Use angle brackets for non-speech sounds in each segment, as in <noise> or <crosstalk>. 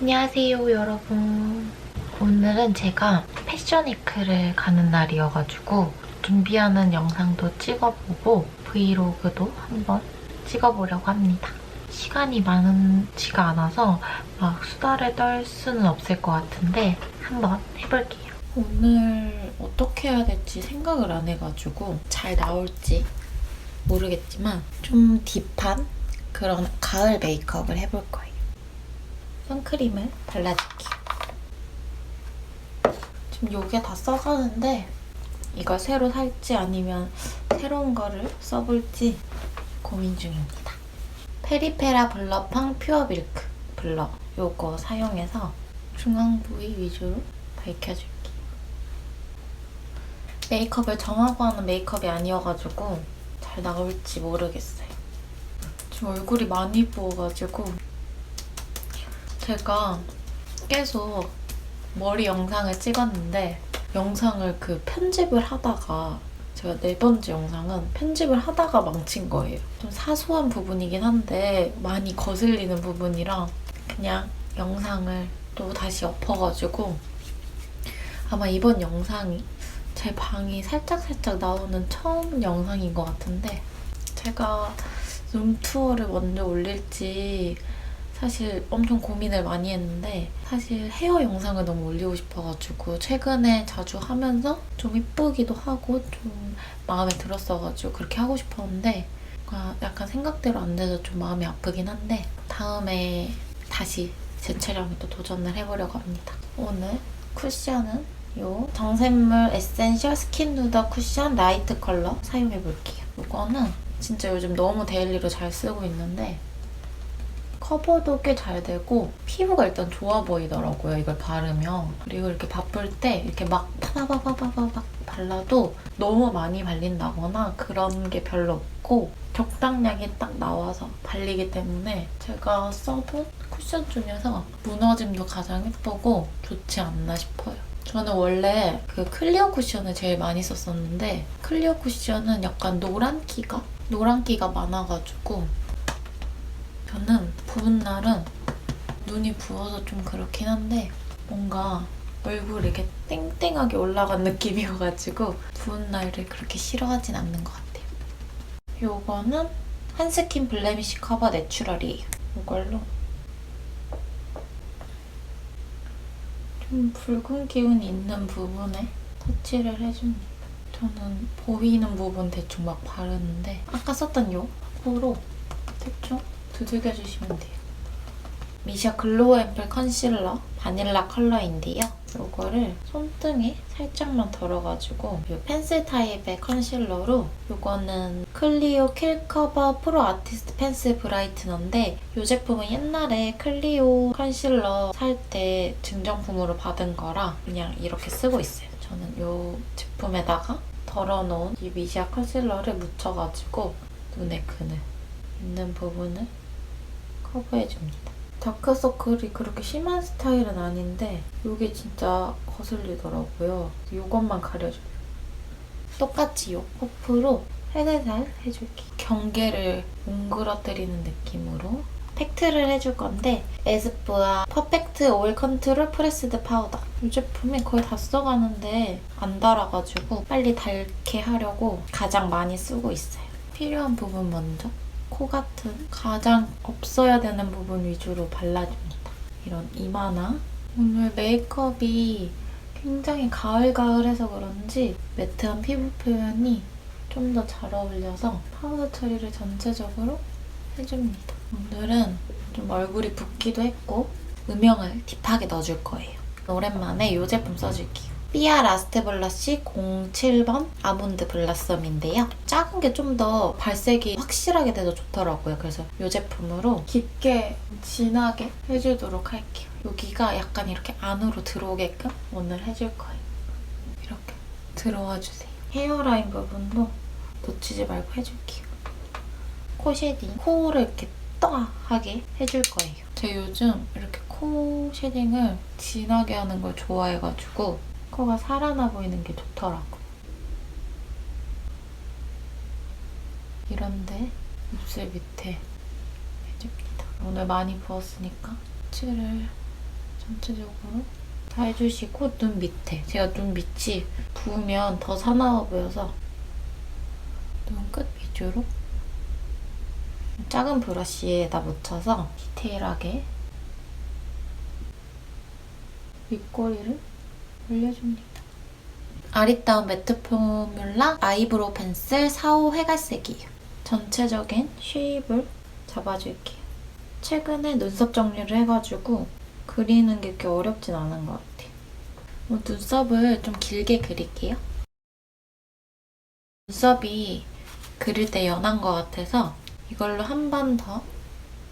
안녕하세요 여러분. 오늘은 제가 패션위크를 가는 날이어가지고 준비하는 영상도 찍어보고 브이로그도 한번 찍어보려고 합니다. 시간이 많지가 않아서 막 수다를 떨 수는 없을 것 같은데 한번 해볼게요. 오늘 어떻게 해야 될지 생각을 안 해가지고 잘 나올지 모르겠지만 좀 딥한 그런 가을 메이크업을 해볼 거예요 선크림을 발라줄게요. 지금 요게 다 써가는데 이걸 새로 살지 아니면 새로운 거를 써볼지 고민 중입니다. 페리페라 블러팡 퓨어 밀크 블러 요거 사용해서 중앙 부위 위주로 밝혀줄게요. 메이크업을 정하고 하는 메이크업이 아니어가지고 잘 나올지 모르겠어요. 지금 얼굴이 많이 부어가지고 제가 계속 머리 영상을 찍었는데 영상을 그 편집을 하다가 제가 네 번째 영상은 편집을 하다가 망친 거예요. 좀 사소한 부분이긴 한데 많이 거슬리는 부분이라 그냥 영상을 또 다시 엎어가지고 아마 이번 영상이 제 방이 살짝살짝 나오는 처음 영상인 것 같은데 제가 룸투어를 먼저 올릴지 사실 엄청 고민을 많이 했는데 사실 헤어 영상을 너무 올리고 싶어가지고 최근에 자주 하면서 좀 이쁘기도 하고 좀 마음에 들었어가지고 그렇게 하고 싶었는데 약간 생각대로 안 돼서 좀 마음이 아프긴 한데 다음에 다시 제 촬영에 또 도전을 해보려고 합니다. 오늘 쿠션은 요 정샘물 에센셜 스킨 누더 쿠션 라이트 컬러 사용해볼게요. 이거는 진짜 요즘 너무 데일리로 잘 쓰고 있는데 커버도 꽤 잘 되고 피부가 일단 좋아 보이더라고요 이걸 바르면. 그리고 이렇게 바쁠 때 이렇게 막 파바바바바박 발라도 너무 많이 발린다거나 그런 게 별로 없고 적당량이 딱 나와서 발리기 때문에 제가 써본 쿠션 중에서 무너짐도 가장 예쁘고 좋지 않나 싶어요. 저는 원래 그 클리어 쿠션을 제일 많이 썼었는데 클리어 쿠션은 약간 노란기가? 노란기가 많아가지고 저는 부은 날은 눈이 부어서 좀 그렇긴 한데 뭔가 얼굴이 이렇게 땡땡하게 올라간 느낌이어가지고 부은 날을 그렇게 싫어하진 않는 것 같아요. 요거는 한스킨 블레미쉬 커버 내추럴이에요. 이걸로 좀 붉은 기운이 있는 부분에 터치를 해줍니다. 저는 보이는 부분 대충 막 바르는데 아까 썼던 요 코로 대충 두들겨 주시면 돼요. 미샤 글로우 앰플 컨실러 바닐라 컬러인데요. 이거를 손등에 살짝만 덜어가지고 이 펜슬 타입의 컨실러로 이거는 클리오 킬커버 프로 아티스트 펜슬 브라이트너인데 이 제품은 옛날에 클리오 컨실러 살 때 증정품으로 받은 거라 그냥 이렇게 쓰고 있어요. 저는 이 제품에다가 덜어놓은 이 미샤 컨실러를 묻혀가지고 눈에 그늘 있는 부분을 커버해줍니다. 다크서클이 그렇게 심한 스타일은 아닌데 이게 진짜 거슬리더라고요. 이것만 가려줘요. 똑같이 이 퍼프로 살살살 해줄게요. 경계를 뭉그러뜨리는 느낌으로 팩트를 해줄 건데 에스쁘아 퍼펙트 오일 컨트롤 프레스드 파우더 이 제품이 거의 다 써가는데 안 달아가지고 빨리 닳게 하려고 가장 많이 쓰고 있어요. 필요한 부분 먼저 코 같은 가장 없어야 되는 부분 위주로 발라줍니다. 이런 이마나 오늘 메이크업이 굉장히 가을가을해서 그런지 매트한 피부 표현이 좀 더 잘 어울려서 파우더 처리를 전체적으로 해줍니다. 오늘은 좀 얼굴이 붓기도 했고 음영을 딥하게 넣어줄 거예요. 오랜만에 이 제품 써줄게요. 삐아 라스트 블러쉬 07번 아몬드 블라썸인데요. 작은 게 좀 더 발색이 확실하게 돼서 좋더라고요. 그래서 이 제품으로 깊게 진하게 해주도록 할게요. 여기가 약간 이렇게 안으로 들어오게끔 오늘 해줄 거예요. 이렇게 들어와 주세요. 헤어라인 부분도 놓치지 말고 해줄게요. 코 쉐딩, 코를 이렇게 떠하게 해줄 거예요. 제가 요즘 이렇게 코 쉐딩을 진하게 하는 걸 좋아해가지고 코가 살아나 보이는 게 좋더라고. 이런데 입술 밑에 해줍니다. 오늘 많이 부었으니까 칠을 전체적으로 다 해주시고 눈 밑에 제가 눈 밑이 부으면 더 사나워 보여서 눈 끝 위주로 작은 브러쉬에다 묻혀서 디테일하게 윗꼬리를 올려줍니다. 아리따운 매트 포뮬라 아이브로우 펜슬 4호 회갈색이에요. 전체적인 쉐입을 잡아줄게요. 최근에 눈썹 정리를 해가지고 그리는 게 그렇게 어렵진 않은 것 같아요. 뭐 눈썹을 좀 길게 그릴게요. 눈썹이 그릴 때 연한 것 같아서 이걸로 한 번 더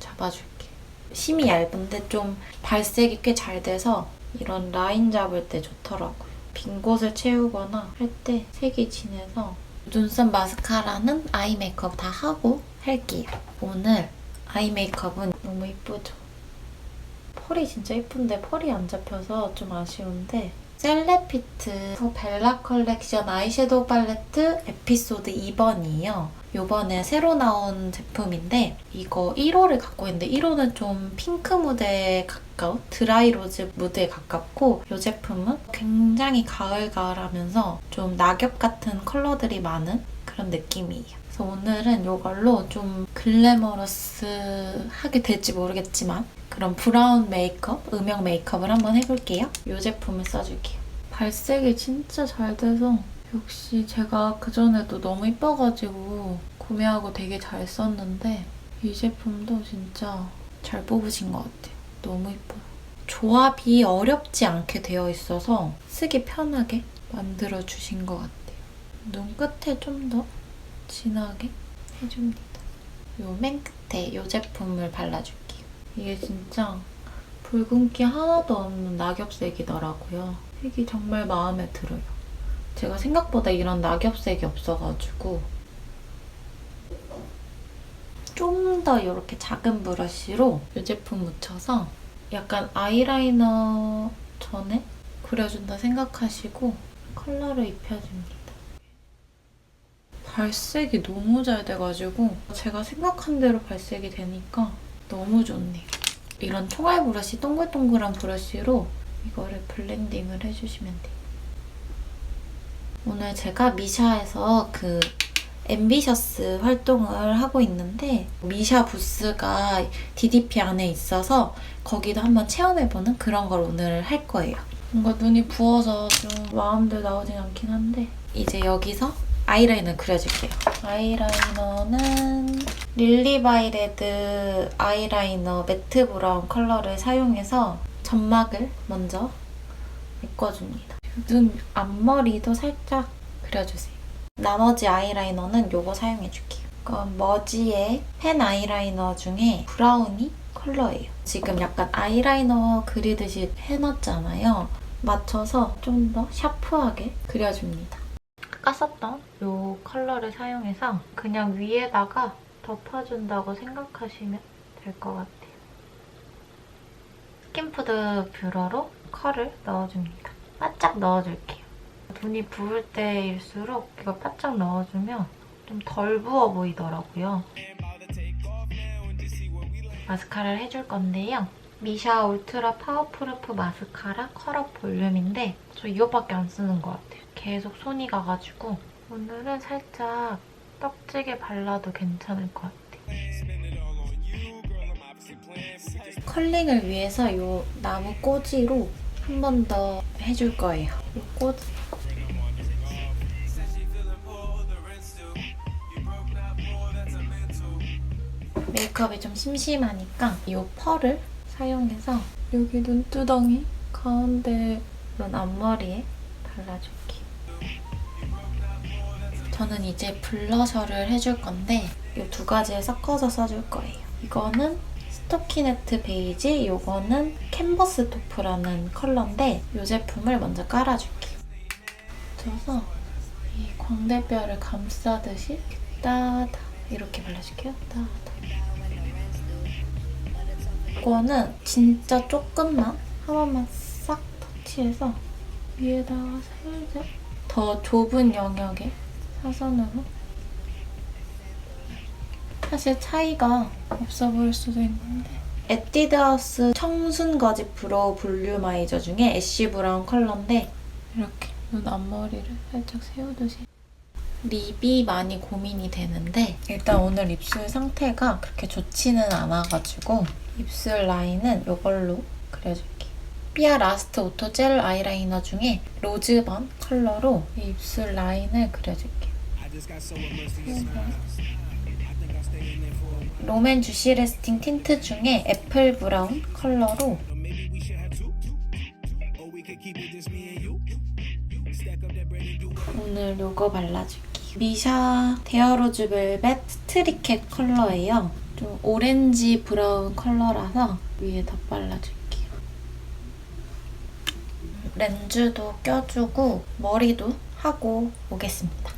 잡아줄게요. 심이 얇은데 좀 발색이 꽤 잘 돼서 이런 라인 잡을 때 좋더라고요. 빈 곳을 채우거나 할 때 색이 진해서 눈썹 마스카라는 아이 메이크업 다 하고 할게요. 오늘 아이 메이크업은 너무 이쁘죠? 펄이 진짜 이쁜데 펄이 안 잡혀서 좀 아쉬운데 셀레피트 벨라 컬렉션 아이섀도우 팔레트 에피소드 2번이에요. 요번에 새로 나온 제품인데 이거 1호를 갖고 있는데 1호는 좀 핑크 무드에 가까운 드라이 로즈 무드에 가깝고 이 제품은 굉장히 가을가을하면서 좀 낙엽 같은 컬러들이 많은 그런 느낌이에요. 그래서 오늘은 이걸로 좀 글래머러스하게 될지 모르겠지만 그런 브라운 메이크업, 음영 메이크업을 한번 해볼게요. 이 제품을 써줄게요. 발색이 진짜 잘 돼서 역시 제가 그전에도 너무 이뻐가지고 구매하고 되게 잘 썼는데 이 제품도 진짜 잘 뽑으신 것 같아요. 너무 이뻐요. 조합이 어렵지 않게 되어 있어서 쓰기 편하게 만들어주신 것 같아요. 눈 끝에 좀 더 진하게 해줍니다. 요 맨 끝에 요 제품을 발라줄게요. 이게 진짜 붉은기 하나도 없는 낙엽색이더라고요. 색이 정말 마음에 들어요. 제가 생각보다 이런 낙엽색이 없어가지고 좀 더 이렇게 작은 브러쉬로 이 제품 묻혀서 약간 아이라이너 전에 그려준다 생각하시고 컬러를 입혀줍니다. 발색이 너무 잘 돼가지고 제가 생각한 대로 발색이 되니까 너무 좋네요. 이런 총알 브러쉬, 동글동글한 브러쉬로 이거를 블렌딩을 해주시면 돼요. 오늘 제가 미샤에서 그 앰비셔스 활동을 하고 있는데 미샤 부스가 DDP 안에 있어서 거기도 한번 체험해보는 그런 걸 오늘 할 거예요. 뭔가 눈이 부어서 좀 마음대로 나오진 않긴 한데 이제 여기서 아이라인을 그려줄게요. 아이라이너는 릴리바이레드 아이라이너 매트 브라운 컬러를 사용해서 점막을 먼저 메꿔줍니다. 눈 앞머리도 살짝 그려주세요. 나머지 아이라이너는 요거 사용해줄게요. 이건 머지의 펜 아이라이너 중에 브라우니 컬러예요. 지금 약간 아이라이너 그리듯이 해놨잖아요. 맞춰서 좀 더 샤프하게 그려줍니다. 썼던 이 컬러를 사용해서 그냥 위에다가 덮어준다고 생각하시면 될 것 같아요. 스킨푸드 뷰러로 컬을 넣어줍니다. 바짝 넣어줄게요. 눈이 부을 때일수록 이거 바짝 넣어주면 좀 덜 부어 보이더라고요. 마스카라를 해줄 건데요. 미샤 울트라 파워프루프 마스카라 컬업 볼륨인데 저 이거밖에 안 쓰는 것 같아요. 계속 손이 가가지고 오늘은 살짝 떡지게 발라도 괜찮을 것 같아요. 컬링을 위해서 이 나무 꼬지로 한 번 더 해줄 거예요. 이 꼬지. 메이크업이 좀 심심하니까 이 펄을 사용해서 여기 눈두덩이 가운데 이런 앞머리에 발라줄게요. 저는 이제 블러셔를 해줄 건데 이 두 가지를 섞어서 써줄 거예요. 이거는 스토키네트 베이지, 이거는 캔버스 토프라는 컬러인데 이 제품을 먼저 깔아줄게요. 묻혀서 이 광대뼈를 감싸듯이 따다 이렇게 발라줄게요. 따다. 이거는 진짜 조금만 한 번만 싹 터치해서 위에다가 살짝 더 좁은 영역에 사선으로 사실 차이가 없어 보일 수도 있는데 에뛰드하우스 청순 거짓 브로우 볼륨아이저 중에 애쉬 브라운 컬러인데 이렇게 눈 앞머리를 살짝 세워두세요. 립이 많이 고민이 되는데 일단 오늘 입술 상태가 그렇게 좋지는 않아가지고 입술 라인은 이걸로 그려줄게요. 삐아 라스트 오토 젤 아이라이너 중에 로즈번 컬러로 이 입술 라인을 그려줄게요. 롬앤 주시 레스팅 틴트 중에 애플 브라운 컬러로 오늘 요거 발라줄게요. 미샤 데어로즈 벨벳 스트리켓 컬러예요. 좀 오렌지 브라운 컬러라서 위에 더 발라줄게요. 렌즈도 껴주고 머리도 하고 오겠습니다.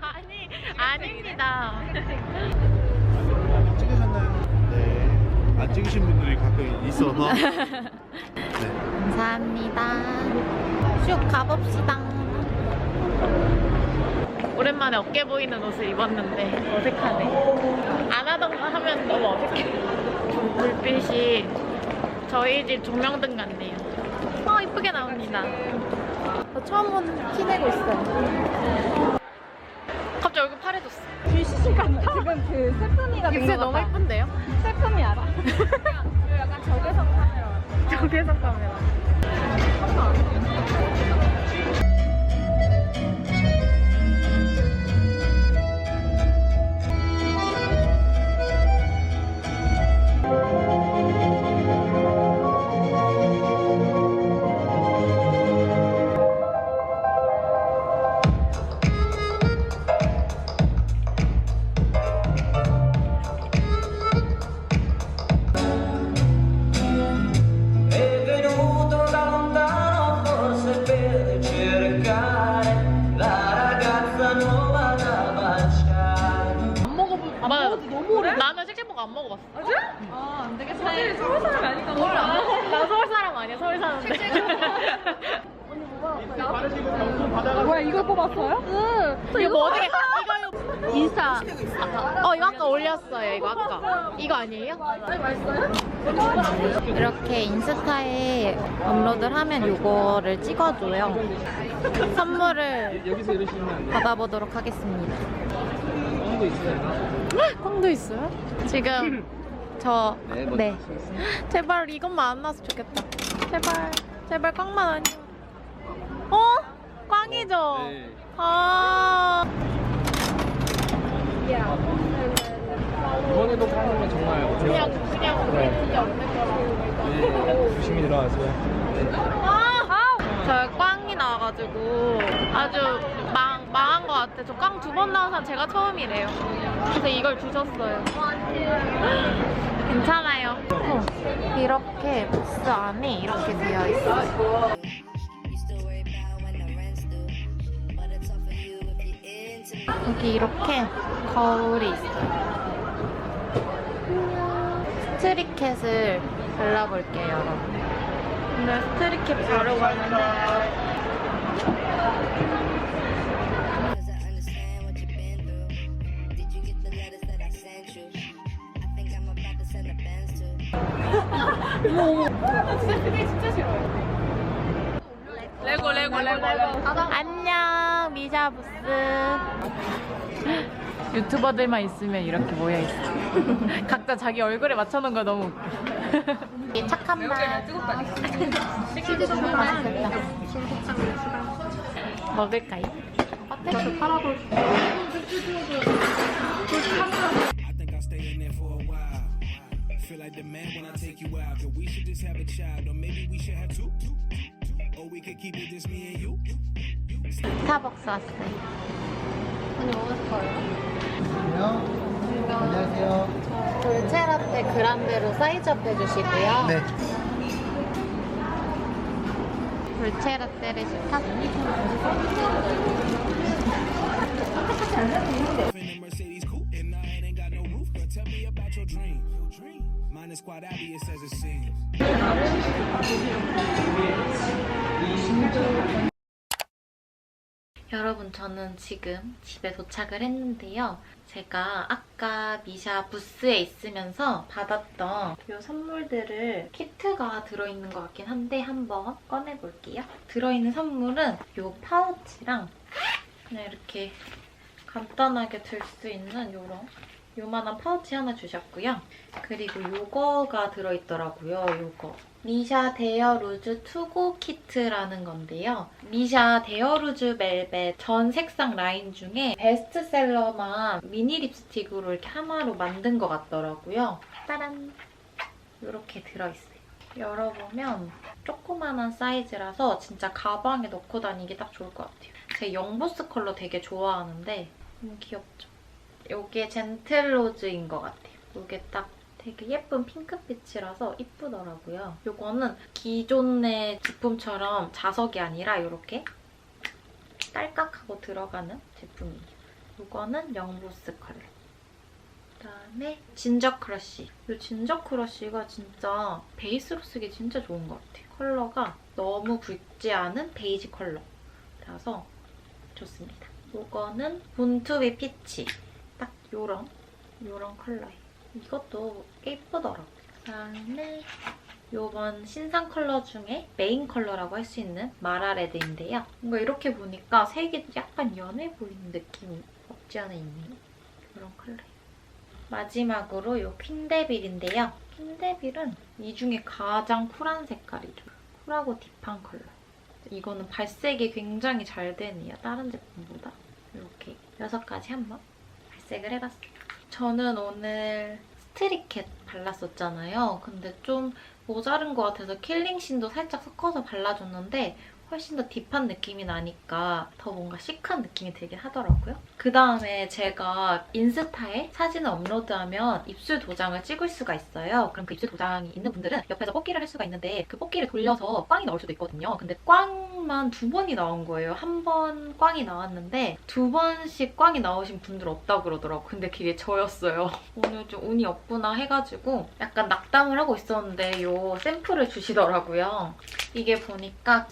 아니, 아닙니다. 찍으셨나요? 네. 안 찍으신 분들이 가끔 있어서. <laughs> 네. 감사합니다. 슉 가봅시다. 오랜만에 어깨 보이는 옷을 입었는데 어색하네. 안 하던 거 하면 너무 어색해. 불빛이 저희 집 조명등 같네요. 어 이쁘게 나옵니다. 저 처음 본티 내고 있어요. 갑자기 얼굴 파래졌어. 지금 그 스프미가 입술 너무. 예쁜데요? 스프미 알아? 그 <laughs> 약간 적외선 카메라. 적외선 카메라. 아. 사실 서울 사람이 아니까 몰라. 나 서울 사람 아니야. 서울 사는데. <laughs> 뭐야, 이걸 뽑았어요? 응. 이거 뭐 어떻게? 이거 인스타. 어 이거 아까 올렸어요. 이거 아까. 이거 아니에요? 이렇게 인스타에 업로드를 하면 이거를 찍어줘요. 선물을 받아보도록 하겠습니다. 꽝도 있어요? 꽝도 있어요? 지금 저 네. <gasps> 제발 이것만 안 나왔으면 좋겠다. 제발 제발 꽝만 아니면. 어? 꽝이죠? 아. 이번에도 파는 건 정말 어때요? 그냥 그냥 그게 없는 거라고. 네, 조심히 들어가세요. 아! 저 꽝이 나와가지고 아주 망, 망한 것 같아. 저 꽝 두 번 나온 사람 제가 처음이래요. 그래서 이걸 주셨어요. 괜찮아요. 어, 이렇게 부스 안에 이렇게 되어 있어요. 여기 이렇게 거울이 있어요. 스트리켓을 발라볼게요, 여러분. 근데 스트리켓 바르고 왔는데 to. 레고 레고 레고 안녕 미샤부스 <laughs> 유튜버들만 있으면 이렇게 모여 있어 <laughs> 각자 자기 얼굴에 맞춰놓은 거 너무 웃겨 <laughs> 이 착한 맛 먹을까요? 어때? I'll Feel like the man when I take you out. But we should just have a child, or maybe we should have two. Or we could keep it just me and you. 스타벅스 왔어요 안녕하세요. 돌체라떼 그란데로 사이즈업 해주시고요 네. 돌체라떼를 시켰습니다 In a Mercedes coupe, and I ain't got no roof. But tell me about your dream. Your dream. Mine is quite obvious as it seems. 여러분 저는 지금 집에 도착을 했는데요. 제가 아까 미샤 부스에 있으면서 받았던 이 선물들을 키트가 들어있는 것 같긴 한데 한번 꺼내볼게요. 들어있는 선물은 이 파우치랑 그냥 이렇게 간단하게 들 수 있는 이런 요만한 파우치 하나 주셨고요. 그리고 요거가 들어있더라고요. 요거. 미샤 데어 루즈 투고 키트라는 건데요. 미샤 데어 루즈 멜벳 전 색상 라인 중에 베스트셀러만 미니 립스틱으로 이렇게 하나로 만든 것 같더라고요. 따란! 이렇게 들어있어요. 열어보면 조그만한 사이즈라서 진짜 가방에 넣고 다니기 딱 좋을 것 같아요. 제 영보스 컬러 되게 좋아하는데 너무 귀엽죠? 이게 젠틀로즈인 것 같아요. 이게 딱 되게 예쁜 핑크빛이라서 이쁘더라고요. 이거는 기존의 제품처럼 자석이 아니라 이렇게 딸깍하고 들어가는 제품이에요. 이거는 영보스 컬러. 그다음에 진저 크러쉬. 이 진저 크러쉬가 진짜 베이스로 쓰기 진짜 좋은 것 같아요. 컬러가 너무 붉지 않은 베이지 컬러라서 좋습니다. 이거는 본투비 피치. 딱 요런, 요런 컬러예요. 이것도 꽤 예쁘더라고요. 그다음에 요번 신상 컬러 중에 메인 컬러라고 할 수 있는 마라레드인데요. 뭔가 이렇게 보니까 색이 약간 연해 보이는 느낌이 없지 않아 있네요. 이런 컬러예요. 마지막으로 요 퀸데빌인데요. 퀸데빌은 이 중에 가장 쿨한 색깔이죠. 쿨하고 딥한 컬러. 이거는 발색이 굉장히 잘 되네요. 다른 제품보다. 이렇게 여섯 가지 한번 발색을 해봤어요. 저는 오늘 스트리켓 발랐었잖아요. 근데 좀 모자른 것 같아서 킬링신도 살짝 섞어서 발라줬는데 훨씬 더 딥한 느낌이 나니까 더 뭔가 시크한 느낌이 들긴 하더라고요. 그 다음에 제가 인스타에 사진을 업로드하면 입술 도장을 찍을 수가 있어요. 그럼 그 입술 도장이 있는 분들은 옆에서 뽑기를 할 수가 있는데 그 뽑기를 돌려서 꽝이 나올 수도 있거든요. 근데 꽝만 두 번이 나온 거예요. 한 번 꽝이 나왔는데 두 번씩 꽝이 나오신 분들 없다고 그러더라고요. 근데 그게 저였어요. <laughs> 오늘 좀 운이 없구나 해가지고 약간 낙담을 하고 있었는데 이 샘플을 주시더라고요. 이게 보니까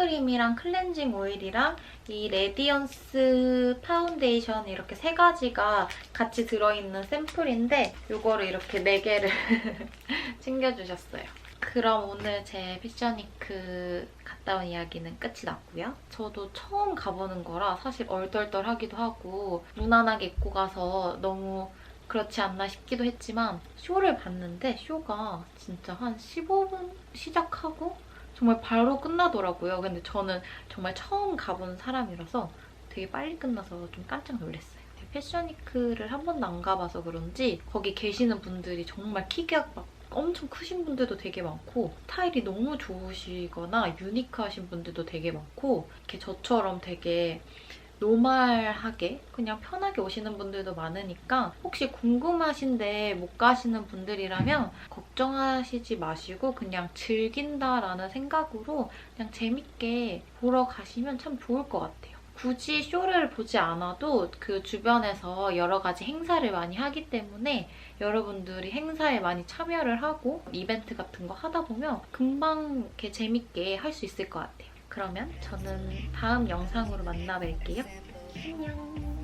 선크림이랑 클렌징 오일이랑 이 레디언스 파운데이션 이렇게 세 가지가 같이 들어있는 샘플인데 이거를 이렇게 네 개를 <laughs> 챙겨주셨어요. 그럼 오늘 제 패션위크 갔다 온 이야기는 끝이 났고요. 저도 처음 가보는 거라 사실 얼떨떨하기도 하고 무난하게 입고 가서 너무 그렇지 않나 싶기도 했지만 쇼를 봤는데 쇼가 진짜 한 15분 시작하고 정말 바로 끝나더라고요. 근데 저는 정말 처음 가본 사람이라서 되게 빨리 끝나서 좀 깜짝 놀랐어요. 패션위크를 한 번도 안 가봐서 그런지 거기 계시는 분들이 정말 키가 막 엄청 크신 분들도 되게 많고 스타일이 너무 좋으시거나 유니크하신 분들도 되게 많고 이렇게 저처럼 되게 노멀하게 그냥 편하게 오시는 분들도 많으니까 혹시 궁금하신데 못 가시는 분들이라면 걱정하시지 마시고 그냥 즐긴다라는 생각으로 그냥 재밌게 보러 가시면 참 좋을 것 같아요. 굳이 쇼를 보지 않아도 그 주변에서 여러 가지 행사를 많이 하기 때문에 여러분들이 행사에 많이 참여를 하고 이벤트 같은 거 하다 보면 금방 이렇게 재밌게 할 수 있을 것 같아요. 그러면 저는 다음 영상으로 만나 뵐게요. 안녕.